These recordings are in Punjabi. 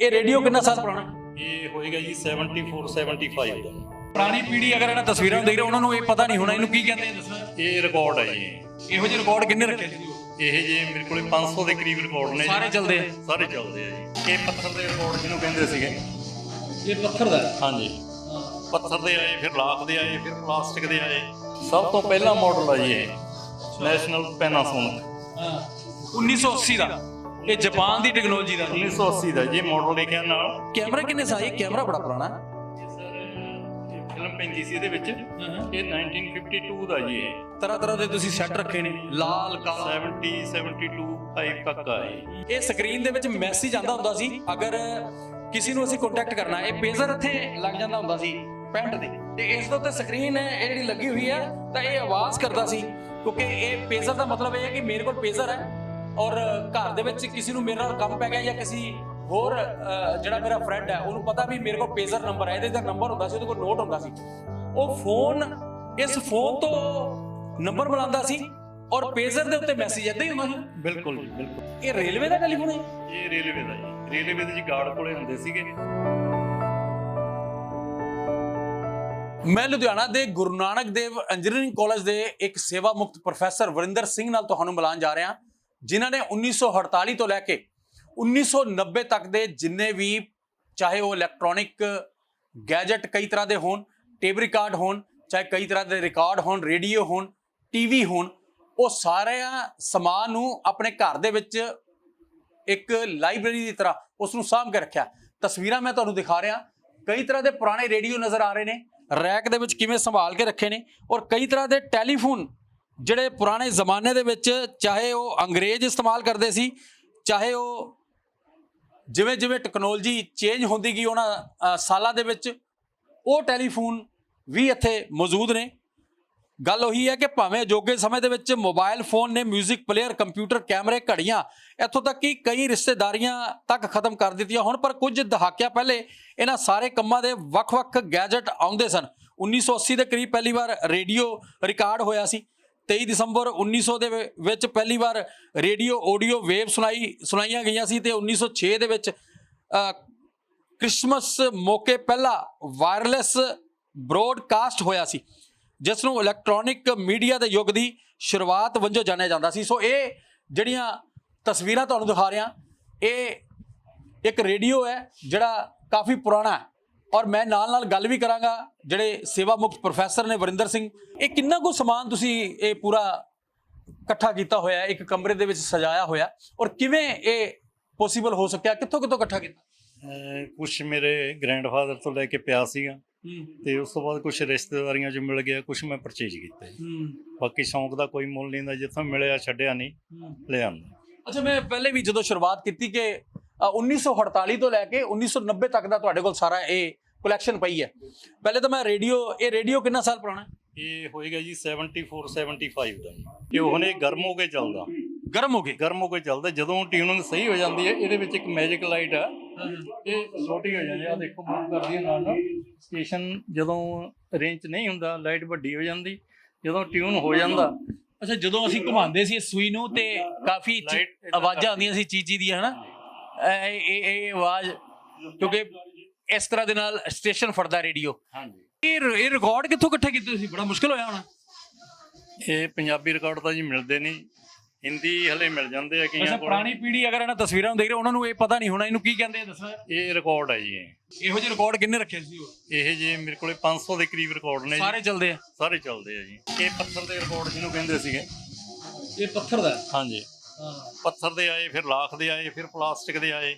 ਇਹ ਰੇਡੀਓ ਕਿੰਨਾ ਸਾਲ ਪੁਰਾਣਾ? ਇਹ ਹੋਏਗਾ ਜੀ 74 75 ਦਾ। ਪੁਰਾਣੀ ਪੀੜ੍ਹੀ ਅਗਰ ਇਹਨਾਂ ਤਸਵੀਰਾਂ ਦੇਖ ਰਹੇ ਉਹਨਾਂ ਨੂੰ ਇਹ ਪਤਾ ਨਹੀਂ ਹੋਣਾ ਇਹਨੂੰ ਕੀ ਕਹਿੰਦੇ ਆ ਦੱਸਣਾ ਇਹ ਰਿਕਾਰਡ ਹੈ ਜੀ। ਇਹੋ ਜਿਹੇ ਰਿਕਾਰਡ ਕਿੰਨੇ ਰੱਖੇ ਸੀ? ਇਹ ਜੀ ਮੇਰੇ ਕੋਲੇ 500 ਦੇ ਕਰੀਬ ਰਿਕਾਰਡ ਨੇ ਜੀ। ਸਾਰੇ ਚੱਲਦੇ ਆ? ਸਾਰੇ ਚੱਲਦੇ ਆ ਜੀ। ਇਹ ਪੱਥਰ ਦੇ ਰਿਕਾਰਡ ਜਿਹਨੂੰ ਕਹਿੰਦੇ ਸੀਗੇ। ਇਹ ਪੱਥਰ ਦਾ? ਹਾਂਜੀ। ਪੱਥਰ ਦੇ ਆਏ ਫਿਰ ਲਾਖ ਦੇ ਆਏ ਫਿਰ ਪਲਾਸਟਿਕ ਦੇ ਆਏ। ਸਭ ਤੋਂ ਪਹਿਲਾ ਮਾਡਲ ਆ ਜੀ ਇਹ। ਨੈਸ਼ਨਲ ਪੈਨਾਸੋਨਿਕ ਹਾਂ। 1980 ਦਾ? ਇਹ ਜਾਪਾਨ ਦੀ ਟੈਕਨੋਲੋਜੀ ਦਾ 1980 ਦਾ ਜੀ ਮਾਡਲ ਲਿਖਿਆ ਨਾਲ। ਕੈਮਰਾ ਕਿੰਨੇ ਸਾਈ ਕੈਮਰਾ ਬੜਾ ਪੁਰਾਣਾ। ਹੈ ਇਹ ਸਰ ਇਹ ਫਿਲਮ ਪੈਂਦੀ ਸੀ ਇਹਦੇ ਵਿੱਚ। ਇਹ 1952 ਦਾ ਜੀ ਇਹ। ਤਰ੍ਹਾਂ ਤਰ੍ਹਾਂ ਦੇ ਤੁਸੀਂ ਸੈੱਟ ਰੱਖੇ ਨੇ ਲਾਲ ਕਾਲਾ। 70 72 ਟਾਈਪ ਤੱਕ ਆ ਇਹ। ਇਹ ਸਕਰੀਨ ਦੇ ਵਿੱਚ ਮੈਸੇਜ ਆਂਦਾ ਹੁੰਦਾ ਸੀ ਅਗਰ ਕਿਸੇ ਨੂੰ ਅਸੀਂ ਕੰਟੈਕਟ ਕਰਨਾ ਇਹ ਪੇਜਰ ਇੱਥੇ ਲੱਗ ਜਾਂਦਾ ਹੁੰਦਾ ਸੀ ਪੈਂਟ ਦੇ। ਤੇ ਇਸ ਦੇ ਉੱਤੇ ਸਕਰੀਨ ਹੈ ਇਹ ਜਿਹੜੀ ਲੱਗੀ ਹੋਈ ਹੈ ਤਾਂ ਇਹ ਆਵਾਜ਼ ਕਰਦਾ ਸੀ ਕਿਉਂਕਿ ਇਹ ਪੇਜਰ ਦਾ ਮਤਲਬ ਇਹ ਹੈ ਕਿ ਮੇਰੇ ਕੋਲ ਪੇਜਰ ਹੈ। ਔਰ ਘਰ ਦੇ ਵਿੱਚ ਕਿਸੇ ਨੂੰ ਮੇਰੇ ਨਾਲ ਕੰਮ ਪੈ ਗਿਆ ਜਾਂ ਕਿਸੇ ਹੋਰ ਜਿਹੜਾ ਮੇਰਾ ਫਰੈਂਡ ਹੈ ਉਹਨੂੰ ਪਤਾ ਵੀ ਮੇਰੇ ਕੋਲ ਪੇਜਰ ਨੰਬਰ ਹੈ ਇਹਦੇ ਦਾ ਨੰਬਰ ਹੁੰਦਾ ਸੀ ਉਹਦੇ ਕੋਲ ਨੋਟ ਹੁੰਦਾ ਸੀ। ਉਹ ਫੋਨ ਇਸ ਫੋਨ ਤੋਂ ਨੰਬਰ ਬੁਲਾਉਂਦਾ ਸੀ ਔਰ ਪੇਜਰ ਦੇ ਉੱਤੇ ਮੈਸੇਜ ਏਦਾਂ ਹੀ ਹੁੰਦਾ ਸੀ। ਬਿਲਕੁਲ ਜੀ ਬਿਲਕੁਲ। ਇਹ ਰੇਲਵੇ ਦਾ ਟੈਲੀਫੋਨ ਹੈ ਇਹ ਰੇਲਵੇ ਦਾ ਜੀ। ਰੇਲਵੇ ਦੇ ਜੀ ਗਾਰਡ ਕੋਲੇ ਹੁੰਦੇ ਸੀਗੇ। ਮੈਂ ਲੁਧਿਆਣਾ ਦੇ ਗੁਰੂ ਨਾਨਕ ਦੇਵ ਇੰਜੀਨੀਅਰਿੰਗ ਕਾਲਜ ਦੇ ਇੱਕ ਸੇਵਾ ਮੁਕਤ ਪ੍ਰੋਫੈਸਰ ਵਰਿੰਦਰ ਸਿੰਘ ਨਾਲ ਤੁਹਾਨੂੰ ਮਿਲਾਨ ਜਾ ਰਿਹਾ। ਜਿਨ੍ਹਾਂ ਨੇ 1948 ਤੋਂ ਲੈ ਕੇ 1990 ਤੱਕ ਦੇ ਜਿੰਨੇ ਵੀ ਚਾਹੇ ਉਹ ਇਲੈਕਟ੍ਰੋਨਿਕ ਗੈਜਟ ਕਈ ਤਰ੍ਹਾਂ ਦੇ ਹੋਣ ਟੇਪ ਰਿਕਾਰਡ ਹੋਣ, ਚਾਹੇ ਕਈ ਤਰ੍ਹਾਂ ਦੇ ਰਿਕਾਰਡ ਹੋਣ ਰੇਡੀਓ ਹੋਣ ਟੀਵੀ ਹੋਣ, ਉਹ ਸਾਰਿਆਂ ਸਮਾਨ ਨੂੰ ਆਪਣੇ ਘਰ ਦੇ ਵਿੱਚ ਇੱਕ ਲਾਇਬ੍ਰੇਰੀ ਦੀ ਤਰ੍ਹਾਂ ਉਸ ਨੂੰ ਸਾਂਭ ਕੇ ਰੱਖਿਆ। ਤਸਵੀਰਾਂ ਮੈਂ ਤੁਹਾਨੂੰ ਦਿਖਾ ਰਿਹਾ। ਕਈ ਤਰ੍ਹਾਂ ਦੇ ਪੁਰਾਣੇ ਰੇਡੀਓ ਨਜ਼ਰ ਆ ਰਹੇ ਨੇ। ਰੈਕ ਦੇ ਵਿੱਚ ਕਿਵੇਂ ਸੰਭਾਲ ਕੇ ਰੱਖੇ ਨੇ ਔਰ ਕਈ ਤਰ੍ਹਾਂ ਦੇ ਟੈਲੀਫੋਨ ਜਿਹੜੇ ਪੁਰਾਣੇ ਜ਼ਮਾਨੇ ਦੇ ਵਿੱਚ ਚਾਹੇ ਉਹ ਅੰਗਰੇਜ਼ ਇਸਤੇਮਾਲ ਕਰਦੇ ਸੀ, ਚਾਹੇ ਉਹ ਜਿਵੇਂ ਜਿਵੇਂ ਟੈਕਨੋਲੋਜੀ ਚੇਂਜ ਹੁੰਦੀ ਗਈ ਉਹਨਾਂ ਸਾਲਾਂ ਦੇ ਵਿੱਚ, ਉਹ ਟੈਲੀਫੋਨ ਵੀ ਇੱਥੇ ਮੌਜੂਦ ਨੇ। ਗੱਲ ਉਹੀ ਹੈ ਕਿ ਭਾਵੇਂ ਅਜੋਗੇ ਸਮੇਂ ਦੇ ਵਿੱਚ ਮੋਬਾਈਲ ਫੋਨ ਨੇ 뮤직 ਪਲੇਅਰ ਕੰਪਿਊਟਰ ਕੈਮਰੇ ਘੜੀਆਂ, ਇੱਥੋਂ ਤੱਕ ਕਿ ਕਈ ਰਿਸ਼ਤੇਦਾਰੀਆਂ ਤੱਕ ਖਤਮ ਕਰ ਦਿੱਤੀਆਂ ਹੁਣ, ਪਰ ਕੁਝ ਦਹਾਕਿਆਂ ਪਹਿਲੇ ਇਹਨਾਂ ਸਾਰੇ ਕੰਮਾਂ ਦੇ ਵੱਖ-ਵੱਖ ਗੈਜਟ ਆਉਂਦੇ ਸਨ। 1980 ਦੇ ਕਰੀਬ ਪਹਿਲੀ ਵਾਰ ਰੇਡੀਓ ਰਿਕਾਰਡ ਹੋਇਆ ਸੀ। 23 ਦਸੰਬਰ 1900 ਦੇ ਵਿੱਚ ਪਹਿਲੀ ਵਾਰ ਰੇਡੀਓ ਆਡੀਓ ਵੇਵ ਸੁਣਾਈ, ਸੁਣਾਈਆਂ ਗਈਆਂ ਸੀ ਤੇ 1906 ਦੇ ਵਿੱਚ ਕ੍ਰਿਸਮਸ ਮੌਕੇ ਪਹਿਲਾ ਵਾਇਰਲੈਸ ਬ੍ਰੋਡਕਾਸਟ ਹੋਇਆ ਸੀ, ਜਿਸ ਨੂੰ ਇਲੈਕਟ੍ਰੋਨਿਕ ਮੀਡੀਆ ਦੇ ਯੁੱਗ ਦੀ ਸ਼ੁਰੂਆਤ ਵਜੋਂ ਜਾਣਿਆ ਜਾਂਦਾ ਸੀ। ਸੋ ਇਹ ਜਿਹੜੀਆਂ ਤਸਵੀਰਾਂ ਤੁਹਾਨੂੰ ਦਿਖਾ ਰਿਹਾ, ਇਹ ਇੱਕ ਰੇਡੀਓ ਹੈ, ਜਿਹੜਾ ਕਾਫੀ ਪੁਰਾਣਾ ਹੈ। ਔਰ ਮੈਂ ਨਾਲ ਨਾਲ ਗੱਲ ਵੀ ਕਰਾਂਗਾ ਜਿਹੜੇ ਸੇਵਾ ਮੁਕਤ ਪ੍ਰੋਫੈਸਰ ਨੇ ਵਰਿੰਦਰ ਸਿੰਘ। ਇਹ ਕਿੰਨਾ ਕੁ ਸਮਾਨ ਤੁਸੀਂ ਇਹ ਪੂਰਾ ਇਕੱਠਾ ਕੀਤਾ ਹੋਇਆ ਇੱਕ ਕਮਰੇ ਦੇ ਵਿੱਚ ਸਜਾਇਆ ਹੋਇਆ ਔਰ ਕਿਵੇਂ ਇਹ ਪੋਸੀਬਲ ਹੋ ਸਕਿਆ ਕਿੱਥੋਂ ਕਿੱਥੋਂ ਇਕੱਠਾ ਕੀਤਾ? ਕੁਝ ਮੇਰੇ ਗ੍ਰੈਂਡਫਾਦਰ ਤੋਂ ਲੈ ਕੇ ਪਿਆ ਸੀਗਾ ਤੇ ਉਸ ਤੋਂ ਬਾਅਦ ਕੁਝ ਰਿਸ਼ਤੇਦਾਰੀਆਂ 'ਚ ਮਿਲ ਗਿਆ ਕੁਝ ਮੈਂ ਪਰਚੇਜ ਕੀਤਾ ਜੀ। ਬਾਕੀ ਸ਼ੌਂਕ ਦਾ ਕੋਈ ਮੁੱਲ ਨਹੀਂ ਦਾ ਜਿੱਥੋਂ ਮਿਲਿਆ ਛੱਡਿਆ ਨਹੀਂ ਲੈ ਆਂਦਾ ਅੱਛਾ ਮੈਂ ਪਹਿਲੇ ਵੀ ਜਦੋਂ ਸ਼ੁਰੂਆਤ ਕੀਤੀ ਕਿ 1948 ਤੋਂ ਲੈ ਕੇ 1990 ਤੱਕ ਦਾ ਤੁਹਾਡੇ ਕੋਲ ਸਾਰਾ ਇਹ ਕਲੈਕਸ਼ਨ ਪਈ ਹੈ। ਪਹਿਲੇ ਤਾਂ ਮੈਂ ਰੇਡੀਓ ਇਹ ਰੇਡੀਓ ਕਿੰਨਾ ਸਾਲ ਪੁਰਾਣਾ? ਹੈ ਇਹ ਹੋਏਗਾ ਜੀ 74 75 ਦਾ ਇਹ ਹੁਣੇ ਗਰਮ ਹੋ ਕੇ ਚੱਲਦਾ। ਗਰਮ ਹੋ ਗਏ? ਗਰਮ ਹੋ ਕੇ ਚੱਲਦਾ। ਜਦੋਂ ਟਿਊਨਿੰਗ ਸਹੀ ਹੋ ਜਾਂਦੀ ਹੈ ਇਹਦੇ ਵਿੱਚ ਇੱਕ ਮੈਜਿਕ ਲਾਈਟ ਆ। ਇਹ ਛੋਟੀ ਹੋ ਜਾਂਦੀ ਆ ਦੇਖੋ ਮੂਵ ਕਰਦੀ ਹੈ ਨਾਲ ਨਾਲ। ਸਟੇਸ਼ਨ ਜਦੋਂ ਰੇਂਜ ਨਹੀਂ ਹੁੰਦਾ ਲਾਈਟ ਵੱਡੀ ਹੋ ਜਾਂਦੀ। ਜਦੋਂ ਟਿਊਨ ਹੋ ਜਾਂਦਾ। ਅੱਛਾ ਜਦੋਂ ਅਸੀਂ ਘੁਮਾਉਂਦੇ ਸੀ ਇਸ ਸੂਈ ਨੂੰ ਤੇ ਕਾਫੀ ਆਵਾਜ਼ਾਂ ਆਉਂਦੀਆਂ ਸੀ ਚੀਚੀ ਦੀਆਂ ਹਨਾ? ਇਹ ਇਹ ਇਹ ਆਵਾਜ਼ ਕਿਉਂਕਿ ਇਸ ਤਰ੍ਹਾਂ ਦੇ ਨਾਲ ਸਟੇਸ਼ਨ ਫੜਦਾ ਰੇਡੀਓ ਹਾਂਜੀ। ਇਹ ਇਹ ਰਿਕਾਰਡ ਕਿੱਥੋਂ ਇਕੱਠੇ ਕੀਤੇ ਸੀ ਬੜਾ ਮੁਸ਼ਕਲ ਹੋਇਆ ਹੋਣਾ। ਇਹ ਪੰਜਾਬੀ ਰਿਕਾਰਡ ਤਾਂ ਜੀ ਮਿਲਦੇ ਨਹੀਂ। ਹਿੰਦੀ ਹਲੇ ਮਿਲ ਜਾਂਦੇ ਆ ਅੱਛਾ ਕਈਆਂ ਕੋਲ। ਪੁਰਾਣੀ ਪੀੜ੍ਹੀ ਅਗਰ ਇਹਨਾਂ ਤਸਵੀਰਾਂ ਨੂੰ ਦੇਖ ਰਹੇ ਉਹਨਾਂ ਨੂੰ ਇਹ ਪਤਾ ਨਹੀਂ ਹੋਣਾ ਇਹਨੂੰ ਕੀ ਕਹਿੰਦੇ ਆ ਦੱਸਣਾ ਇਹ ਰਿਕਾਰਡ ਹੈ ਜੀ ਇਹ। ਇਹੋ ਜਿਹੇ ਰਿਕਾਰਡ ਕਿੰਨੇ ਰੱਖੇ ਸੀ ਉਹ? ਇਹ ਜੇ ਮੇਰੇ ਕੋਲੇ 500 ਦੇ ਕਰੀਬ ਰਿਕਾਰਡ ਨੇ ਜੀ। ਸਾਰੇ ਚੱਲਦੇ ਆ। ਸਾਰੇ ਚੱਲਦੇ ਆ ਜੀ। ਇਹ ਪੱਥਰ ਦੇ ਰਿਕਾਰਡ ਜਿਹਨੂੰ ਕਹਿੰਦੇ ਸੀਗੇ। ਇਹ ਪੱਥਰ ਦਾ ਹਾਂਜੀ। ਪੱਥਰ ਦੇ ਆਏ ਫਿਰ ਲਾਖ ਦੇ ਆਏ ਫਿਰ ਪਲਾਸਟਿਕ ਦੇ ਆਏ।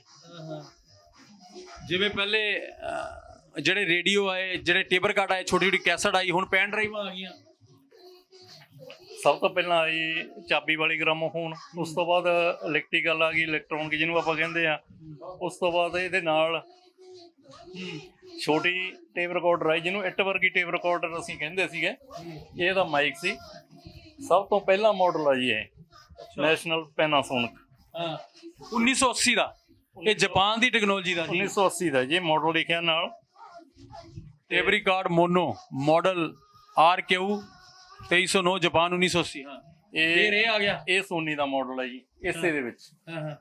ਜਿਵੇਂ ਪਹਿਲੇ ਅਹ, ਜਿਹੜੇ ਰੇਡੀਓ ਆਏ ਜਿਹੜੇ ਟੇਪ ਰਿਕਾਰਡ ਆਏ ਛੋਟੀ ਛੋਟੀ ਕੈਸਟ ਆਈ ਹੁਣ ਪੈਨ ਡਰਾਈਵਾਂ ਆ ਗਈਆਂ। ਸਭ ਤੋਂ ਪਹਿਲਾਂ ਆਈ ਚਾਬੀ ਵਾਲੀ ਗ੍ਰਾਮੋਫੋਨ ਉਸ ਤੋਂ ਬਾਅਦ ਇਲੈਕਟ੍ਰੀਕਲ ਆ ਗਈ ਇਲੈਕਟ੍ਰੋਨਿਕ ਜਿਹਨੂੰ ਆਪਾਂ ਕਹਿੰਦੇ ਆ। ਉਸ ਤੋਂ ਬਾਅਦ ਇਹਦੇ ਨਾਲ ਛੋਟੀ ਟੇਪ ਰਿਕਾਰਡਰ ਆਈ ਜਿਹਨੂੰ ਇੱਟ ਵਰਗੀ ਟੇਪ ਰਿਕਾਰਡਰ ਅਸੀਂ ਕਹਿੰਦੇ ਸੀਗੇ। ਇਹ ਦਾ ਮਾਈਕ ਸੀ। ਸਭ ਤੋਂ ਪਹਿਲਾ ਮਾਡਲ ਆ ਜੀ ਇਹ। ਨੈਸ਼ਨਲ ਪੈਨਾਸੋਨਿਕ ਹਾਂ। 1980 ਦਾ। ਇਹ ਜਾਪਾਨ ਦੀ ਟੈਕਨੋਲੋਜੀ ਦਾ ਜੀ। 1980 ਦਾ ਜੀ ਮਾਡਲ ਲਿਖਿਆ ਨਾਲ। Tape record mono model RQ 2309 Japan 1980 ਹਾਂ। ਇਹ ਇਹ ਆ ਗਿਆ। ਇਹ ਸੋਨੀ ਦਾ ਮਾਡਲ ਹੈ ਜੀ ਇਸੇ ਦੇ ਵਿੱਚ। ਹਾਂ ਹਾਂ।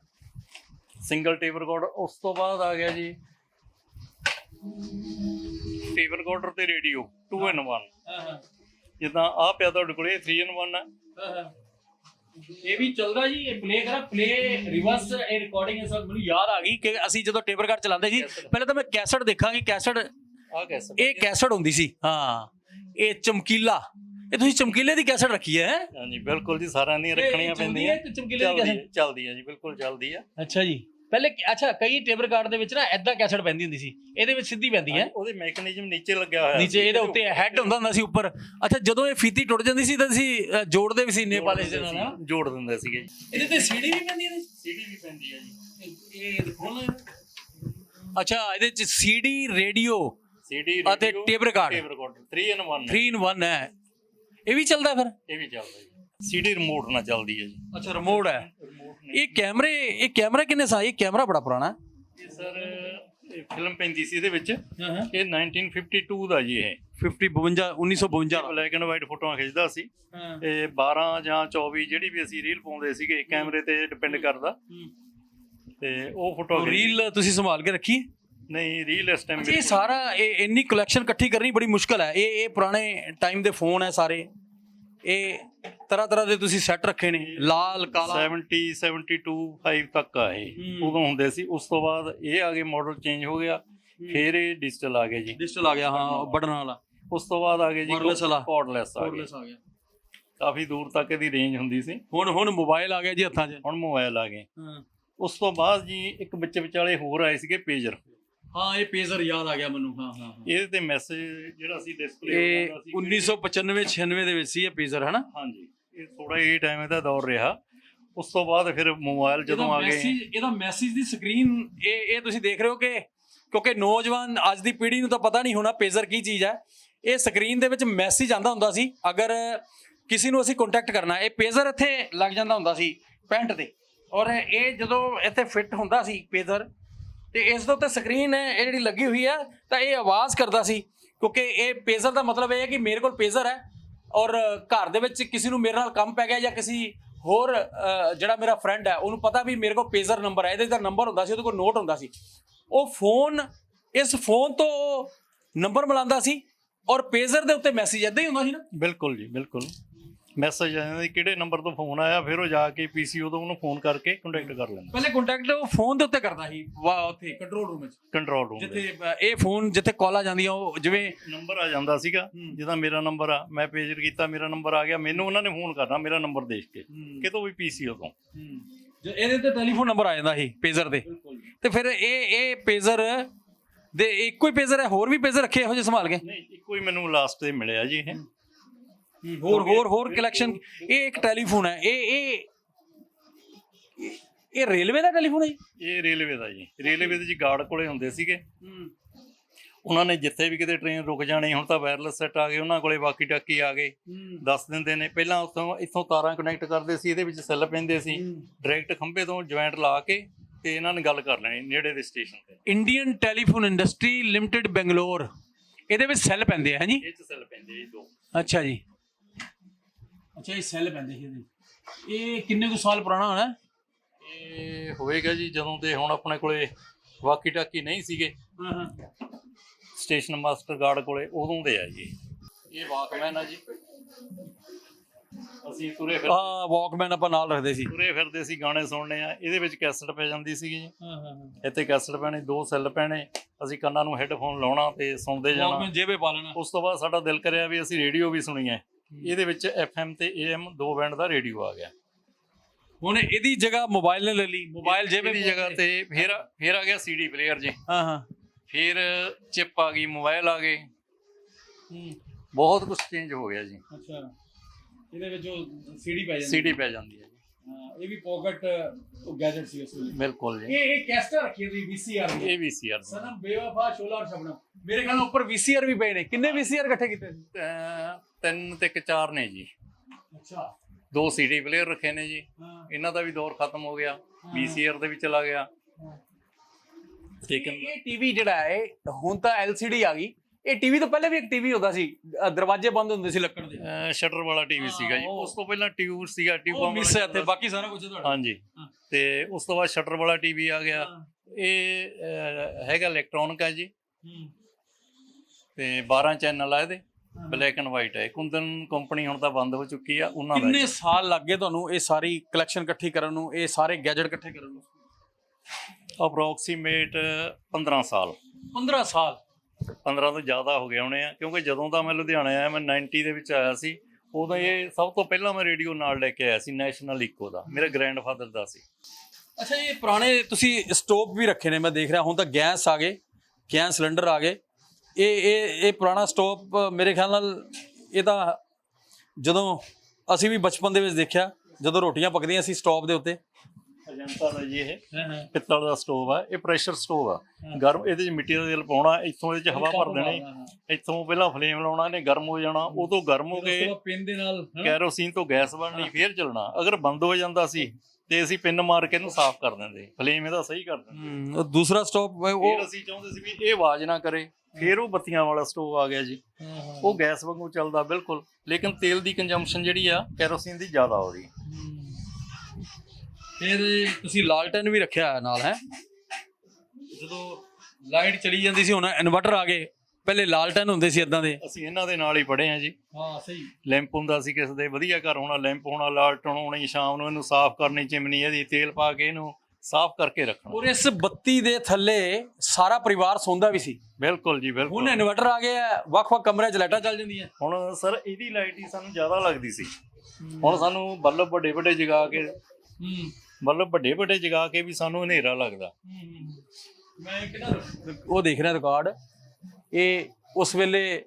ਸਿੰਗਲ ਟੇਪ ਰਿਕਾਰਡਰ ਉਸ ਤੋਂ ਬਾਅਦ ਆ ਗਿਆ ਜੀ। ਟੇਪ ਰਿਕਾਰਡਰ ਤੇ ਰੇਡੀਓ 2 in 1 ਹਾਂ ਹਾਂ। ਜਿੱਦਾਂ ਆ ਪਿਆ ਤੁਹਾਡੇ ਕੋਲੇ 3 in 1 ਹੈ। ਇਹ ਵੀ ਚੱਲਦਾ ਜੀ ਇਹ ਪਲੇ ਕਰਾ ਪਲੇ ਰਿਵਰਸ ਇਹ ਰਿਕਾਰਡਿੰਗ ਇਹ ਸਭ ਮੈਨੂੰ ਯਾਦ ਆ ਗਈ ਕਿ ਅਸੀਂ ਜਦੋਂ ਟੇਪ ਰਿਕਾਰਡ ਚਲਾਉਂਦੇ ਸੀ ਪਹਿਲਾਂ ਤਾਂ ਮੈਂ ਕੈਸਟ ਦੇਖਾਂਗੀ ਕੈਸਟ ਆ ਕੈਸਟ ਇਹ ਕੈਸਟ ਹੁੰਦੀ ਸੀ ਹਾਂ। ਇਹ ਚਮਕੀਲਾ ਇਹ ਤੁਸੀਂ ਚਮਕੀਲੇ ਦੀ ਕੈਸਟ ਰੱਖੀ ਹੈ? ਹਾਂਜੀ ਬਿਲਕੁਲ ਜੀ ਸਾਰਿਆਂ ਦੀਆਂ ਰੱਖਣੀਆਂ ਪੈਂਦੀਆਂ। ਚਮਕੀਲੇ ਦੀ ਕੈਸਟ ਚੱਲਦੀ ਹੈ ਜੀ ਬਿਲਕੁਲ ਚੱਲਦੀ ਹੈ। ਅੱਛਾ ਜੀ। ਪਹਿਲੇ ਅੱਛਾ ਕਈ ਟੇਪ ਰਿਕਾਰਡ ਦੇ ਵਿੱਚ ਨਾ ਐਦਾਂ ਕੈਸਟ ਪੈਂਦੀ ਹੁੰਦੀ ਸੀ। ਇਹਦੇ ਵਿੱਚ ਸਿੱਧੀ ਪੈਂਦੀ ਹੈ। ਉਹਦੇ ਮੈਕੈਨਿਜ਼ਮ ਨੀਚੇ ਲੱਗਿਆ ਹੋਇਆ ਨੀਚੇ ਇਹਦੇ ਉੱਤੇ ਹੈੱਡ ਹੁੰਦਾ ਹੁੰਦਾ ਸੀ ਉੱਪਰ। ਅੱਛਾ ਜਦੋਂ ਇਹ ਫੀਤੀ ਟੁੱਟ ਜਾਂਦੀ ਸੀ ਤਾਂ ਅਸੀਂ ਜੋੜਦੇ ਵੀ ਸੀ ਨੇਪਾਲਿਸ਼ ਦੇ ਨਾਲ। ਜੋੜ ਦਿੰਦੇ ਸੀਗੇ। ਇਹਦੇ ਤੇ ਸੀਡੀ ਵੀ ਪੈਂਦੀ ਹੈ ਸੀਡੀ ਵੀ ਪੈਂਦੀ ਹੈ ਜੀ। ਇਹ ਦਿਖਾਉਣਾ ਅੱਛਾ ਇਹਦੇ ਚ ਸੀਡੀ ਰੇਡੀਓ ਸੀਡੀ ਅਤੇ। ਟੇਪ ਰਿਕਾਰਡਰ 3 in 1 3 ਇਨ 1 ਹੈ। ਇਹ ਵੀ ਚੱਲਦਾ ਫਿਰ? ਇਹ ਵੀ ਚੱਲਦਾ ਜੀ। ਸੀਡੀ ਰਿਮੋਟ ਨਾਲ ਚੱਲਦੀ ਹੈ ਜੀ। ਅੱਛਾ ਰਿਮੋਟ ਹੈ। ਰਿਮੋਟ ਇਹ ਕੈਮਰੇ ਇਹ ਕੈਮਰਾ ਕਿੰਨੇ ਸਾਲ ਇਹ ਕੈਮਰਾ ਬੜਾ ਪੁਰਾਣਾ ਹੈ? ਇਹ ਸਰ ਇਹ ਫਿਲਮ ਪੈਂਦੀ ਸੀ ਇਹਦੇ ਵਿੱਚ। ਇਹ 1952 ਦਾ ਜੀ ਇਹ। 50 52 1952 ਦਾ ਬਲੈਕ ਐਂਡ ਵਾਈਟ ਫੋਟੋਆਂ ਖਿੱਚਦਾ ਸੀ। ਇਹ 12 ਜਾਂ 24 ਜਿਹੜੀ ਵੀ ਅਸੀਂ ਰੀਲ ਪਾਉਂਦੇ ਸੀਗੇ ਕੈਮਰੇ ਤੇ ਡਿਪੈਂਡ ਕਰਦਾ। ਤੇ ਉਹ ਫੋਟੋ ਰੀਲ ਤੁਸੀਂ ਸੰਭਾਲ ਕੇ ਰੱਖੀ? ਨਹੀਂ ਰੀਲ ਇਸ ਟਾਈਮ ਇਹ ਸਾਰਾ ਇਹ ਇੰਨੀ ਕਲੈਕਸ਼ਨ ਇਕੱਠੀ ਕਰਨੀ ਬੜੀ ਮੁਸ਼ਕਲ ਹੈ। ਇਹ ਇਹ ਪੁਰਾਣੇ ਟਾਈਮ ਦੇ ਫੋਨ ਹੈ ਸਾਰੇ। ਇਹ ਤਰ੍ਹਾਂ ਤਰ੍ਹਾਂ ਦੇ ਤੁਸੀਂ ਸੈੱਟ ਰੱਖੇ ਨੇ। ਲਾਲ ਕਾਲਾ। 70 72 5 ਤੱਕ ਆ ਇਹ। ਉਦੋਂ ਹੁੰਦੇ ਸੀ। ਉਸ ਤੋਂ ਬਾਅਦ ਇਹ ਆ ਗਏ ਮਾਡਲ ਚੇਂਜ ਹੋ ਗਿਆ। ਫਿਰ ਇਹ ਡਿਜੀਟਲ ਆ ਗਏ ਜੀ। ਡਿਜੀਟਲ ਆ ਗਿਆ ਹਾਂ ਬਟਨ ਵਾਲਾ। ਉਸ ਤੋਂ ਬਾਅਦ ਆ ਗਏ ਜੀ। ਕਾਰਡਲੈਸ ਆ ਕੋਰਡਲੈਸ ਆ ਗਿਆ। ਕਾਫੀ ਦੂਰ ਤੱਕ ਇਹਦੀ ਰੇਂਜ ਹੁੰਦੀ ਸੀ। ਹੁਣ ਹੁਣ ਮੋਬਾਈਲ ਆ ਗਿਆ ਜੀ ਹੱਥਾਂ 'ਚ। ਹੁਣ ਮੋਬਾਈਲ ਆ ਗਏ। ਹਾਂ। ਉਸ ਤੋਂ ਬਾਅਦ ਜੀ ਇੱਕ ਵਿੱਚ ਵਿਚਾਲੇ ਹੋਰ ਆਏ ਸੀਗੇ ਪੇਜਰ ਹਾਂ ਇਹ ਪੇਜ਼ਰ ਯਾਦ ਆ ਗਿਆ ਮੈਨੂੰ ਹਾਂ ਹਾਂ ਇਹਦੇ ਤੇ ਮੈਸੇਜ ਜਿਹੜਾ ਸੀ ਡਿਸਪਲੇ ਇਹ 1995 96 ਦੇ ਵਿੱਚ ਸੀ ਇਹ ਪੇਜ਼ਰ ਹੈ ਨਾ ਹਾਂਜੀ। ਇਹ ਥੋੜਾ ਇਹ ਟਾਈਮ ਇਹਦਾ ਦੌਰ ਰਿਹਾ। ਉਸ ਤੋਂ ਬਾਅਦ ਫਿਰ ਮੋਬਾਈਲ ਜਦੋਂ ਆ ਗਏ। ਮੈਸੇਜ ਇਹਦਾ ਮੈਸੇਜ ਦੀ ਸਕਰੀਨ ਇਹ ਇਹ ਤੁਸੀਂ ਦੇਖ ਰਹੇ ਹੋ ਕਿ ਕਿਉਂਕਿ ਨੌਜਵਾਨ ਅੱਜ ਦੀ ਪੀੜ੍ਹੀ ਨੂੰ ਤਾਂ ਪਤਾ ਨਹੀਂ ਹੋਣਾ ਪੇਜ਼ਰ ਕੀ ਚੀਜ਼ ਹੈ। ਇਹ ਸਕਰੀਨ ਦੇ ਵਿੱਚ ਮੈਸੇਜ ਆਂਦਾ ਹੁੰਦਾ ਸੀ। ਅਗਰ ਕਿਸੇ ਨੂੰ ਅਸੀਂ ਕੰਟੈਕਟ ਕਰਨਾ ਇਹ ਪੇਜ਼ਰ ਇੱਥੇ ਲੱਗ ਜਾਂਦਾ ਹੁੰਦਾ ਸੀ ਪੈਂਟ ਤੇ। ਔਰ ਇਹ ਜਦੋਂ ਇੱਥੇ ਫਿੱਟ ਹੁੰਦਾ ਸੀ ਪੇਜ਼ਰ ਤੇ ਇਸ ਦੇ ਉੱਤੇ ਸਕਰੀਨ ਹੈ, ਇਹ ਜਿਹੜੀ ਲੱਗੀ ਹੋਈ ਹੈ, ਤਾਂ ਇਹ ਆਵਾਜ਼ ਕਰਦਾ ਸੀ, ਕਿਉਂਕਿ ਇਹ ਪੇਜ਼ਰ ਦਾ ਮਤਲਬ ਇਹ ਹੈ ਕਿ ਮੇਰੇ ਕੋਲ ਪੇਜ਼ਰ ਹੈ ਔਰ ਘਰ ਦੇ ਵਿੱਚ ਕਿਸੇ ਨੂੰ ਮੇਰੇ ਨਾਲ ਕੰਮ ਪੈ ਗਿਆ ਜਾਂ ਕਿਸੇ ਹੋਰ ਜਿਹੜਾ ਮੇਰਾ ਫਰੈਂਡ ਹੈ, ਉਹਨੂੰ ਪਤਾ ਵੀ ਮੇਰੇ ਕੋਲ ਪੇਜ਼ਰ ਨੰਬਰ ਹੈ, ਇਹਦੇ ਦਾ ਨੰਬਰ ਹੁੰਦਾ ਸੀ, ਉਹਦੇ ਕੋਲ ਨੋਟ ਹੁੰਦਾ ਸੀ। ਉਹ ਫੋਨ ਇਸ ਫੋਨ ਤੋਂ ਨੰਬਰ ਮਿਲਾਉਂਦਾ ਸੀ ਔਰ ਪੇਜ਼ਰ ਦੇ ਉੱਤੇ ਮੈਸੇਜ ਇਦਾਂ ਹੀ ਹੁੰਦਾ ਸੀ ਨਾ। ਬਿਲਕੁਲ ਜੀ, ਬਿਲਕੁਲ। ਮੈਸੇਜ ਆ ਜਾਂਦਾ ਸੀ, ਕਿਹੜੇ ਨੰਬਰ ਤੋਂ ਫੋਨ ਆਇਆ ਫਿਰ ਉਹ ਜਾ ਕੇ ਪੀਸੀਓ ਤੋਂ ਉਹਨੂੰ ਫੋਨ ਕਰਕੇ ਕੰਟੈਕਟ ਕਰ ਲੈਂਦਾ। ਪਹਿਲੇ ਕੰਟੈਕਟ ਉਹ ਫੋਨ ਦੇ ਉੱਤੇ ਕਰਦਾ ਸੀ ਵਾ ਉੱਥੇ ਕੰਟਰੋਲ ਰੂਮ ਵਿੱਚ। ਕੰਟਰੋਲ ਰੂਮ ਜਿੱਥੇ ਅ, ਇਹ ਫੋਨ ਜਿੱਥੇ ਕਾਲਾਂ ਜਾਂਦੀਆਂ ਉਹ ਜਿਵੇਂ ਨੰਬਰ ਆ ਜਾਂਦਾ ਸੀਗਾ ਹੂੰ। ਜਿਹਦਾ ਮੇਰਾ ਨੰਬਰ ਆ ਮੈਂ ਪੇਜਰ ਕੀਤਾ ਮੇਰਾ ਨੰਬਰ ਆ ਗਿਆ ਮੈਨੂੰ ਉਹਨਾਂ ਨੇ ਫੋਨ ਕਰਨਾ ਮੇਰਾ ਨੰਬਰ ਦੇਖ ਕੇ ਕਿਤੋਂ ਵੀ ਪੀਸੀਓ ਤੋਂ ਜੋ ਇਹਦੇ ਤੇ ਟੈਲੀਫੋਨ ਨੰਬਰ ਆ ਜਾਂਦਾ ਸੀ ਪੇਜ਼ਰ ਦੇ। ਤੇ ਫਿਰ ਇਹ ਇਹ ਪੇਜ਼ਰ ਦੇ ਇੱਕੋ ਹੀ ਪੇਜ਼ਰ ਹੈ ਹੋਰ ਵੀ ਪੇਜ਼ਰ ਰੱਖੇ ਇਹੋ ਜਿਹੇ ਸੰਭਾਲ ਕੇ? ਨਹੀਂ ਇੱਕੋ ਹੀ ਮੈਨੂੰ ਲਾਸਟ ਤੇ ਮਿਲਿਆ ਜੀ ਇਹ। ਹੋਰ ਹੋਰ ਹੋਰ ਕਲੈਕਸ਼ਨ ਇਹ ਇੱਕ ਟੈਲੀਫੋਨ ਹੈ। ਇਹ ਇਹ ਇਹ- ਰੇਲਵੇ ਦਾ ਟੈਲੀਫੋਨ ਹੈ ਜੀ? ਇਹ ਰੇਲਵੇ ਦਾ ਜੀ। ਰੇਲਵੇ ਦੇ ਜੀ ਗਾਰਡ ਕੋਲੇ ਹੁੰਦੇ ਸੀਗੇ। ਉਹਨਾਂ ਨੇ ਜਿੱਥੇ ਵੀ ਕਿਤੇ ਟ੍ਰੇਨ ਰੁਕ ਜਾਣੀ ਹੁਣ ਤਾਂ ਵਾਇਰਲੈਸ ਸੈੱਟ ਆ ਗਏ ਉਹਨਾਂ ਕੋਲੇ ਵਾਕੀ ਟਾਕੀ ਆ ਗਏ। ਦੱਸ ਦਿੰਦੇ ਨੇ ਪਹਿਲਾਂ ਉੱਥੋਂ ਇੱਥੋਂ ਤਾਰਾਂ ਕਨੈਕਟ ਕਰਦੇ ਸੀ ਇਹਦੇ ਵਿੱਚ ਸੈੱਲ ਪੈਂਦੇ ਸੀ। ਡਾਇਰੈਕਟ ਖੰਭੇ ਤੋਂ ਜੁਆਇੰਟ ਲਾ ਕੇ ਤੇ ਇਹਨਾਂ ਨੇ ਗੱਲ ਕਰ ਲੈਣੀ ਨੇੜੇ ਦੇ ਸਟੇਸ਼ਨ ਤੇ। Indian telephone industry limited Bangalore ਇਹਦੇ ਵਿੱਚ ਸੈੱਲ ਪੈਂਦੇ ਆ ਹਾਂਜੀ ਇਹ ਚ ਸੈੱਲ ਪੈਂਦੇ ਜੀ ਦੋ। ਅੱਛਾ ਜੀ। ਅੱਛਾ ਇਹ ਸੈੱਲ ਪੈਂਦੇ ਸੀ ਇਹਦੇ ਇਹ ਕਿੰਨੇ ਕੁ ਸਾਲ ਪੁਰਾਣਾ ਹੋਣਾ? ਇਹ ਹੋਏਗਾ ਜੀ ਜਦੋਂ ਦੇ ਹੁਣ ਆਪਣੇ ਕੋਲੇ ਵਾਕੀ ਟਾਕੀ ਨਹੀਂ ਸੀਗੇ। ਹਾਂ ਹਾਂ। ਸਟੇਸ਼ਨ ਮਾਸਟਰ ਗਾਰਡ ਕੋਲੇ ਉਦੋਂ ਦੇ ਆ ਜੀ। ਇਹ ਵਾਕਮੈਨ ਆ ਜੀ। ਅਸੀਂ ਤੁਰੇ ਫਿਰ ਆ ਵਾਕਮੈਨ ਆਪਾਂ ਨਾਲ ਰੱਖਦੇ ਸੀ। ਤੁਰੇ ਫਿਰਦੇ ਸੀ ਗਾਣੇ ਸੁਣਨੇ ਆ। ਇਹਦੇ ਵਿੱਚ ਕੈਸਟ ਪੈ ਜਾਂਦੀ ਸੀਗੀ ਜੀ। ਹਾਂ ਹਾਂ ਹਾਂ। ਇੱਥੇ ਕੈਸਟ ਪੈਣੇ ਦੋ ਸੈੱਲ ਪੈਣੇ। ਅਸੀਂ ਕੰਨਾਂ ਨੂੰ ਹੈੱਡਫੋਨ ਲਾਉਣਾ ਤੇ ਸੁਣਦੇ ਜਾਣਾ। ਵਾਕਮੈਨ ਜੇਬੇ ਪਾ ਲੈਣਾ। ਉਸ ਤੋਂ ਬਾਅਦ ਸਾਡਾ ਦਿਲ ਕਰਿਆ ਵੀ ਅਸੀਂ ਰੇਡੀਓ ਵੀ ਸੁਣੀਏ। ਇਹਦੇ ਵਿੱਚ FM ਤੇ AM ਦੋ ਬੈਂਡ ਦਾ ਰੇਡੀਓ ਆ ਗਿਆ। ਹੁਣ ਇਹਦੀ ਜਗ੍ਹਾ ਮੋਬਾਈਲ ਨੇ ਲੈ ਲਈ। ਮੋਬਾਈਲ ਜੇਬੇ ਇਹਦੀ ਜਗ੍ਹਾ ਤੇ ਫਿਰ ਫਿਰ ਆ ਗਿਆ CD ਪਲੇਅਰ ਜੀ। ਹਾਂ ਹਾਂ। ਫਿਰ ਚਿਪ ਆ ਗਈ ਮੋਬਾਈਲ ਆ ਗਏ। ਬਹੁਤ ਕੁਝ ਚੇਂਜ ਹੋ ਗਿਆ ਜੀ। ਅੱਛਾ। ਇਹਦੇ ਵਿੱਚ ਉਹ ਸੀਡੀ ਪੈ CD ਪੈ ਜਾਂਦੀ ਹੈ ਜੀ। ਹਾਂ ਇਹ ਵੀ ਪਾਕਟ ਗੈਜਟ ਸੀ ਉਸ ਵੇਲੇ। ਬਿਲਕੁਲ ਜੀ। ਇਹ ਇਹ ਕੈਸਟਾ ਰੱਖੀ ਹੋਈ ਵੀਸੀਆਰ ਦੀ ਇਹ ਵੀ ਸੀ ਯਾਰ ਸਨਮ ਬੇਵਫਾ ਸ਼ੋਲਾ ਔਰ ਸ਼ਬਨਮ। ਮੇਰੇ ਖਿਆਲ ਨਾਲ ਉੱਪਰ ਵੀਸੀਆਰ ਵੀ ਪਏ ਨੇ। ਕਿੰਨੇ ਵੀਸੀਆਰ ਇਕੱਠੇ ਕੀਤੇ? ਸੀ ਤਿੰਨ ਤੇ ਇੱਕ ਚਾਰ ਨੇ ਜੀ। ਅੱਛਾ। ਦੋ CD ਪਲੇਅਰ ਰੱਖੇ ਨੇ ਜੀ। ਇਹਨਾਂ ਦਾ ਵੀ ਦੌਰ ਖਤਮ ਹੋ ਗਿਆ। VCR ਦੇ ਵੀ ਚਲਾ ਗਿਆ। ਇਹ ਟੀਵੀ ਜਿਹੜਾ ਹੈ ਹੁਣ ਤਾਂ LCD ਆ ਗਈ। ਇਹ ਟੀਵੀ ਤੋਂ ਪਹਿਲੇ ਵੀ ਇੱਕ ਟੀਵੀ ਹੁੰਦਾ ਸੀ ਅ, ਦਰਵਾਜ਼ੇ ਬੰਦ ਹੁੰਦੇ ਸੀ ਲੱਕੜ ਦੇ। ਸ਼ਟਰ ਵਾਲਾ ਟੀਵੀ ਸੀਗਾ ਜੀ। ਉਹ- ਉਸ ਤੋਂ ਪਹਿਲਾਂ ਟਿਊਬ ਸੀਗਾ ਉਹ ਟਿਊਬਾਂ ਮਿਸ ਹੈ ਤੇ ਬਾਕੀ ਸਾਰਾ ਕੁਝ ਤੁਹਾਡਾ। ਹਾਂਜੀ। ਹਾਂ। ਤੇ ਉਸ ਤੋਂ ਬਾਅਦ ਸ਼ਟਰ ਵਾਲਾ ਟੀਵੀ ਆ ਗਿਆ। ਇਹ ਅਹ, ਹੈਗਾ ਇਲੈਕਟ੍ਰੋਨਿਕ ਹੈ ਜੀ। ਤੇ 12 ਚੈਨਲ ਆ ਇਹਦੇ ਬਲੈਕ ਐਂਡ ਵਾਈਟ ਹੈ ਕੁੰਦਨ ਕੰਪਨੀ ਹੁਣ ਤਾਂ ਬੰਦ ਹੋ ਚੁੱਕੀ ਆ ਉਹਨਾਂ ਦਾ ਕਿੰਨੇ ਸਾਲ ਲੱਗ ਗਏ ਤੁਹਾਨੂੰ ਇਹ ਸਾਰੀ ਕਲੈਕਸ਼ਨ ਇਕੱਠੀ ਕਰਨ ਨੂੰ ਇਹ ਸਾਰੇ ਗੈਜਟ ਇਕੱਠੇ ਕਰਨ ਨੂੰ? ਅਪਰੋਕਸੀਮੇਟ 15 ਸਾਲ। 15 ਸਾਲ। 15 ਤੋਂ ਜ਼ਿਆਦਾ ਹੋ ਗਏ ਹੋਣੇ ਆ, ਕਿਉਂਕਿ ਜਦੋਂ ਦਾ ਮੈਂ ਲੁਧਿਆਣਾ ਆਇਆ, ਮੈਂ 90 ਦੇ ਵਿੱਚ ਆਇਆ ਸੀ, ਉਦੋਂ ਇਹ ਸਭ ਤੋਂ ਪਹਿਲਾਂ ਮੈਂ ਰੇਡੀਓ ਨਾਲ ਲੈ ਕੇ ਆਇਆ ਸੀ ਨੈਸ਼ਨਲ ਇਕੋ ਦਾ, ਮੇਰੇ ਗ੍ਰੈਂਡਫਾਦਰ ਦਾ ਸੀ। ਅੱਛਾ, ਇਹ ਪੁਰਾਣੇ ਤੁਸੀਂ ਸਟੋਵ ਵੀ ਰੱਖੇ ਨੇ, ਮੈਂ ਦੇਖ ਰਿਹਾ, ਹੁਣ ਤਾਂ ਗੈਸ ਆ ਗਏ ਗੈਸ ਸਿਲੰਡਰ ਆ ਗਏ। ਇਹ ਇਹ ਇਹ ਪੁਰਾਣਾ ਸਟੋਵ ਮੇਰੇ ਖਿਆਲ ਨਾਲ ਇਹ ਤਾਂ ਜਦੋਂ ਅਸੀਂ ਵੀ ਬਚਪਨ ਦੇ ਵਿੱਚ ਦੇਖਿਆ, ਜਦੋਂ ਰੋਟੀਆਂ ਪੱਕਦੀਆਂ ਸੀ ਸਟੋਵ ਦੇ ਉੱਤੇ ਅਜੰਤਾ ਦਾ ਜੀ ਇਹ। ਪਿੱਤਲ ਦਾ ਸਟੋਵ ਆ ਇਹ ਪ੍ਰੈਸ਼ਰ ਸਟੋਵ ਆ। ਗਰਮ ਇਹਦੇ ਚ ਮਿੱਟੀ ਦਾ ਤੇਲ ਪਾਉਣਾ ਇੱਥੋਂ ਇਹਦੇ ਚ ਹਵਾ ਭਰ ਦੇਣੀ। ਇੱਥੋਂ ਪਹਿਲਾਂ ਫਲੇਮ ਲਾਉਣਾ ਇਹਨੇ ਗਰਮ ਹੋ ਜਾਣਾ। ਉਦੋਂ ਗਰਮ ਹੋ ਕੇ ਪਿੰਨ ਦੇ ਨਾਲ ਕੈਰੋਸੀਨ ਤੋਂ ਗੈਸ ਬਣਨੀ ਫੇਰ ਚੱਲਣਾ। ਅਗਰ ਬੰਦ ਹੋ ਜਾਂਦਾ ਸੀ ਤੇ ਅਸੀਂ ਪਿੰਨ ਮਾਰ ਕੇ ਇਹਨੂੰ ਸਾਫ਼ ਕਰ ਦਿੰਦੇ। ਫਲੇਮ ਇਹਦਾ ਸਹੀ ਕਰ ਦਿੰਦੇ। ਉਹ ਦੂਸਰਾ ਸਟੋਵ ਫਿਰ ਉਹ ਅਸੀਂ ਚਾਹੁੰਦੇ ਸੀ ਵੀ ਇਹ ਆਵਾਜ਼ ਨਾ ਕਰੇ। ਫਿਰ ਉਹ ਬੱਤੀਆਂ ਵਾਲਾ ਸਟੋਵ ਆ ਗਿਆ ਜੀ। ਉਹ ਗੈਸ ਵਾਂਗੂ ਚੱਲਦਾ ਬਿਲਕੁਲ। ਲੇਕਿਨ ਤੇਲ ਦੀ ਕੰਜੰਪਸ਼ਨ ਜਿਹੜੀ ਆ ਕੈਰੋਸੀਨ ਦੀ ਜ਼ਿਆਦਾ ਹੋ ਰਹੀ। ਫਿਰ ਤੁਸੀਂ ਲਾਲਟਨ ਵੀ ਰੱਖਿਆ ਹੈ ਨਾਲ ਹੈ? ਜਦੋਂ ਲਾਈਟ ਚਲੀ ਜਾਂਦੀ ਸੀ ਹੁਣ ਇਨਵਰਟਰ ਆ ਗਏ। ਪਹਿਲੇ ਲਾਲਟਨ ਹੁੰਦੇ ਸੀ ਇਦਾਂ ਦੇ। ਅਸੀਂ ਇਹਨਾਂ ਦੇ ਨਾਲ ਹੀ ਪੜ੍ਹੇ ਆ ਜੀ। ਹਾਂ ਸਹੀ। ਲੈਂਪ ਹੁੰਦਾ ਸੀ ਕਿਸੇ ਦੇ ਵਧੀਆ ਘਰ ਹੋਣਾ ਲੈਂਪ ਹੋਣਾ ਲਾਲਟਣ ਹੋਣੀ ਸ਼ਾਮ ਨੂੰ ਇਹਨੂੰ ਸਾਫ਼ ਕਰਨੀ ਚਿਮਨੀ ਇਹਦੀ ਤੇਲ ਪਾ ਕੇ ਇਹਨੂੰ ਸਾਫ਼ ਕਰਕੇ ਰੱਖਣਾ। ਔਰ ਇਸ ਬੱਤੀ ਦੇ ਥੱਲੇ ਸਾਰਾ ਪਰਿਵਾਰ ਸੌਂਦਾ ਵੀ ਸੀ। ਬਿਲਕੁਲ ਜੀ ਹੁਣ ਬਿਲਕੁਲ ਇਨਵਰਟਰ ਆ ਗਏ ਆ ਵੱਖ-ਵੱਖ ਕਮਰਿਆਂ 'ਚ ਲਾਈਟਾਂ ਚੱਲ ਜਾਂਦੀਆਂ। ਹੁਣ ਸਰ ਇਹਦੀ ਲਾਈਟ ਹੀ ਸਾਨੂੰ ਜ਼ਿਆਦਾ ਲੱਗਦੀ ਸੀ। ਹੁਣ ਸਾਨੂੰ ਬੱਲਬ ਵੱਡੇ ਵੱਡੇ ਜਗਾ ਕੇ ਹੂੰ। ਬੱਲਬ ਵੱਡੇ ਵੱਡੇ ਜਗਾ ਕੇ ਵੀ ਸਾਨੂੰ ਹਨੇਰਾ ਲੱਗਦਾ। ਮੈਂ ਉਹ ਦੇਖ ਰਿਹਾ ਰਿਕਾਰਡ। ਇਹ ਉਸ ਵੇਲੇ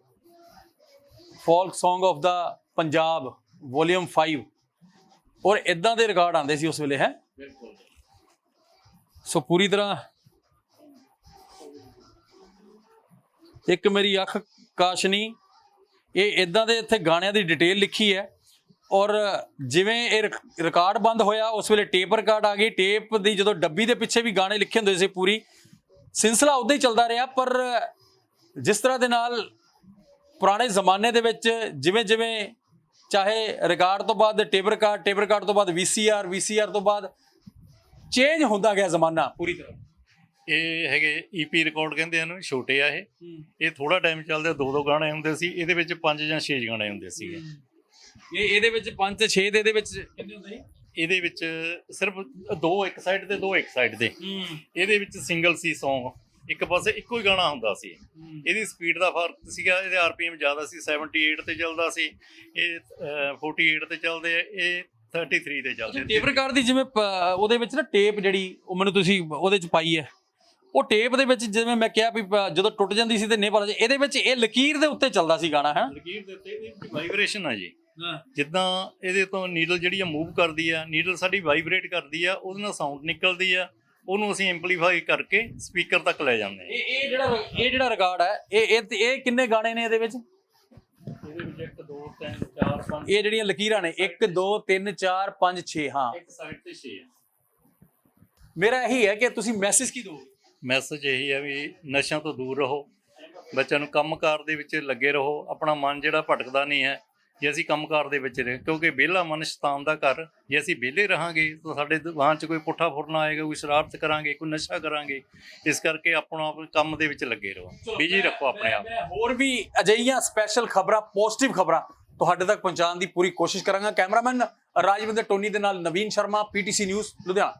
ਫੋਲਕ Song ਆਫ ਦਾ ਪੰਜਾਬ ਵੋਲੀਅਮ 5 ਔਰ ਇਦਾਂ ਦੇ ਰਿਕਾਰਡ ਆਉਂਦੇ ਸੀ ਉਸ ਵੇਲੇ ਹੈ? ਬਿਲਕੁਲ। ਸੋ ਪੂਰੀ ਤਰ੍ਹਾਂ ਇੱਕ ਮੇਰੀ ਅੱਖ ਕਾਸ਼ਨੀ ਇਹ ਇਦਾਂ ਦੇ ਇੱਥੇ ਗਾਣਿਆਂ ਦੀ ਡਿਟੇਲ ਲਿਖੀ ਹੈ। ਔਰ ਜਿਵੇਂ ਇਹ ਰਿਕ- ਰਿਕਾਰਡ ਬੰਦ ਹੋਇਆ ਉਸ ਵੇਲੇ ਟੇਪ ਰਿਕਾਰਡ ਆ ਗਈ। ਟੇਪ ਦੀ ਜਦੋਂ ਡੱਬੀ ਦੇ ਪਿੱਛੇ ਵੀ ਗਾਣੇ ਲਿਖੇ ਹੁੰਦੇ ਸੀ ਪੂਰੀ ਸਿਲਸਿਲਾ ਉਦਾਂ ਹੀ ਚੱਲਦਾ ਰਿਹਾ ਪਰ ਜਿਸ ਤਰ੍ਹਾਂ ਦੇ ਨਾਲ ਪੁਰਾਣੇ ਜ਼ਮਾਨੇ ਦੇ ਵਿੱਚ ਜਿਵੇਂ ਜਿਵੇਂ ਚਾਹੇ ਰਿਕਾਰਡ ਤੋਂ ਬਾਅਦ ਟੇਪ ਰਿਕਾਰਡ ਟੇਪ ਰਿਕਾਰਡ ਤੋਂ ਬਾਅਦ ਵੀਸੀਆਰ ਵੀਸੀਆਰ ਤੋਂ ਬਾਅਦ ਚੇਂਜ ਹੁੰਦਾ ਗਿਆ ਜ਼ਮਾਨਾ ਪੂਰੀ ਤਰ੍ਹਾਂ। ਇਹ ਹੈਗੇ ਈਪੀ ਰਿਕਾਰਡ ਕਹਿੰਦੇ ਇਹਨੂੰ ਛੋਟੇ ਆ ਇਹ। ਇਹ ਥੋੜਾ ਟਾਈਮ ਚੱਲਦੇ ਦੋ ਦੋ ਗਾਣੇ ਹੁੰਦੇ ਸੀ ਇਹਦੇ ਵਿੱਚ ਪੰਜ ਜਾਂ ਛੇ ਗਾਣੇ ਹੁੰਦੇ ਸੀਗੇ। ਇਹ ਇਹਦੇ ਵਿੱਚ 5 ਤੇ 6 ਦੇ ਇਹਦੇ ਵਿੱਚ ਕਿੰਨੇ ਹੁੰਦੇ ਇਹਦੇ ਵਿੱਚ ਸਿਰਫ ਦੋ ਇੱਕ ਸਾਈਡ ਤੇ ਦੋ ਇੱਕ ਸਾਈਡ ਤੇ। ਸੀ ਇਹਦੇ ਵਿੱਚ ਸਿੰਗਲ ਸੀ Song ਇੱਕ ਪਾਸੇ ਇੱਕੋ ਹੀ ਗਾਣਾ ਹੁੰਦਾ ਸੀ। ਇਹਦੀ ਸਪੀਡ ਦਾ ਫ਼ਰਕ ਸੀਗਾ ਇਹਦੇ ਆਰਪੀਐਮ ਜ਼ਿਆਦਾ ਸੀ 78 ਤੇ ਚੱਲਦਾ ਸੀ। ਇਹ ਅਹ, 48 ਤੇ ਚੱਲਦੇ ਆ ਇਹ 33 ਤੇ ਚੱਲਦੇ ਟੇਪ ਰਿਕਾਰਡ ਦੀ ਜਿਵੇਂ ਪ- ਉਹਦੇ ਵਿੱਚ ਨਾ ਟੇਪ ਜਿਹੜੀ ਉਹ ਮੈਨੂੰ ਤੁਸੀਂ ਉਹਦੇ ਚ ਪਾਈ ਹੈ। ਉਹ ਟੇਪ ਦੇ ਵਿੱਚ ਜਿਵੇਂ ਮੈਂ ਕਿਹਾ ਵੀ ਪ- ਜਦੋਂ ਟੁੱਟ ਜਾਂਦੀ ਸੀ ਤੇ ਨਹੀਂ ਪਤਾ ਇਹਦੇ ਵਿੱਚ ਇਹ ਲਕੀਰ ਦੇ ਉੱਤੇ ਚੱਲਦਾ ਸੀ ਗਾਣਾ ਹੈ? ਲਕੀਰ ਦੇ ਉੱਤੇ ਇਹਦੀ ਵਾਈਬ੍ਰੇਸ਼ਨ ਆ ਜੀ। ਹਾਂ ਜਿੱਦਾਂ ਇਹਦੇ ਤੋਂ ਨੀਡਲ ਜਿਹੜੀ ਆ ਮੂਵ ਕਰਦੀ ਆ ਨੀਡਲ ਸਾਡੀ ਵਾਈਬ੍ਰੇਟ ਕਰਦੀ ਆ ਉਹਦੇ ਨਾਲ ਸਾਊਂਡ ਨਿਕਲਦੀ ਆ ਉਹਨੂੰ ਅਸੀਂ ਐਂਪਲੀਫਾਈ ਕਰਕੇ ਸਪੀਕਰ ਤੱਕ ਲੈ ਜਾਂਦੇ ਆ ਇਹ ਇਹ ਜਿਹੜਾ ਇਹ ਜਿਹੜਾ ਰਿਕਾਰਡ ਹੈ ਇਹ ਇਹ ਇਹ ਕਿੰਨੇ ਗਾਣੇ ਨੇ ਇਹਦੇ ਵਿੱਚ? ਇਹਦੇ ਵਿੱਚ 1 2 3 4 5 ਇਹ ਜਿਹੜੀਆਂ ਲਕੀਰਾਂ ਨੇ 1 2 3 4 5 6 ਹਾਂ। ਇੱਕ ਸਾਈਡ ਤੇ 6 ਮੇਰਾ ਇਹੀ ਹੈ ਕਿ ਤੁਸੀਂ ਮੈਸੇਜ ਕੀ ਦਿਓ ਮੈਸੇਜ ਇਹੀ ਹੈ ਵੀ ਨਸ਼ਿਆਂ ਤੋਂ ਦੂਰ ਰਹੋ ਬੱਚਿਆਂ ਨੂੰ ਕੰਮਕਾਰ ਦੇ ਵਿੱਚ ਲੱਗੇ ਰਹੋ ਆਪਣਾ ਮਨ ਜਿਹੜਾ ਭਟਕਦਾ ਨਹੀਂ ਹੈ ਜੇ ਅਸੀਂ ਕੰਮਕਾਰ ਦੇ ਵਿੱਚ ਰਹੇ ਕਿਉਂਕਿ ਵਿਹਲਾ ਮਨ ਸ਼ੈਤਾਨ ਦਾ ਘਰ ਜੇ ਅਸੀਂ ਵਿਹਲੇ ਰਹਾਂਗੇ ਤਾਂ ਸਾਡੇ ਦਿਮਾਗ 'ਚ ਕੋਈ ਪੁੱਠਾ ਫੁਰਨਾ ਆਏਗਾ ਕੋਈ ਸ਼ਰਾਰਤ ਕਰਾਂਗੇ ਕੋਈ ਨਸ਼ਾ ਕਰਾਂਗੇ ਇਸ ਕਰਕੇ ਆਪਣਾ ਆਪ ਕੰਮ ਦੇ ਵਿੱਚ ਲੱਗੇ ਰਹੋ। ਬਿਜ਼ੀ ਰੱਖੋ ਆਪਣੇ ਆਪ। ਹੋਰ ਵੀ ਅਜਿਹੀਆਂ ਸਪੈਸ਼ਲ ਖਬਰਾਂ ਪੋਜ਼ਿਟਿਵ ਖਬਰਾਂ ਤੁਹਾਡੇ ਤੱਕ ਪਹੁੰਚਾਉਣ ਦੀ ਪੂਰੀ ਕੋਸ਼ਿਸ਼ ਕਰਾਂਗਾ। ਕੈਮਰਾਮੈਨ ਰਾਜਵਿੰਦਰ ਟੋਨੀ ਦੇ ਨਾਲ ਨਵੀਨ ਸ਼ਰਮਾ ਪੀਟੀਸੀ ਨਿਊਜ਼ ਲੁਧਿਆਣਾ।